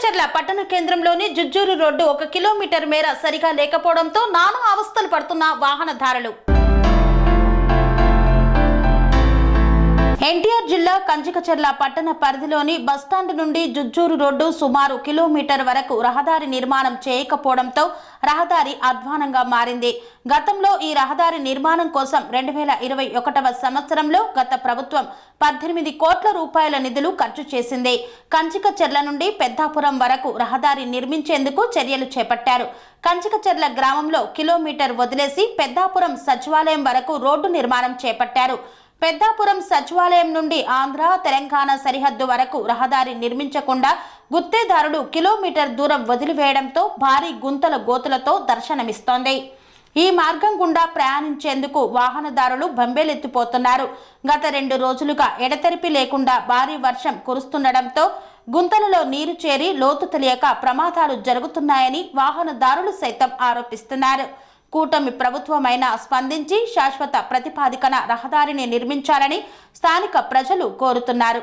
కంచికచర్ల పట్టణ కేంద్రంలోని జుజ్జూరు రోడ్డు ఒక కిలోమీటర్ మేర సరిగా లేకపోవడంతో నానా అవస్థలు పడుతున్న వాహనదారులు కంచికచర్ల పట్టణ పరిధిలోని బస్టాండ్ నుండి జుజ్జూరు రోడ్డు సుమారు కిలోమీటర్ వరకు రహదారి నిర్మాణం చేయకపోవడంతో రహదారి అధ్వానంగా మారింది. గతంలో ఈ రహదారి నిర్మాణం కోసం రెండు వేల ఇరవై ఒకటవ సంవత్సరంలో గత ప్రభుత్వం పద్దెనిమిది కోట్ల రూపాయల నిధులు ఖర్చు చేసింది. కంచికచెర్ల నుండి పెద్దాపురం వరకు రహదారి నిర్మించేందుకు చర్యలు చేపట్టారు. కంచికచెర్ల గ్రామంలో కిలోమీటర్ వదిలేసి పెద్దాపురం సచివాలయం వరకు రోడ్డు నిర్మాణం చేపట్టారు. పెద్దాపురం సచివాలయం నుండి ఆంధ్ర తెలంగాణ సరిహద్దు వరకు రహదారి నిర్మించకుండా గుత్తేదారుడు కిలోమీటర్ దూరం వదిలివేయడంతో భారీ గుంతల గోతులతో దర్శనమిస్తోంది. ఈ మార్గం గుండా ప్రయాణించేందుకు వాహనదారులు బంబేలెత్తిపోతున్నారు. గత రెండు రోజులుగా ఎడతెరిపి లేకుండా భారీ వర్షం కురుస్తుండటంతో గుంతలలో నీరు చేరి లోతు తెలియక ప్రమాదాలు జరుగుతున్నాయని వాహనదారులు సైతం ఆరోపిస్తున్నారు. కూటమి ప్రభుత్వమైన స్పందించి శాశ్వత ప్రతిపాదికన రహదారిని నిర్మించాలని స్థానిక ప్రజలు కోరుతున్నారు.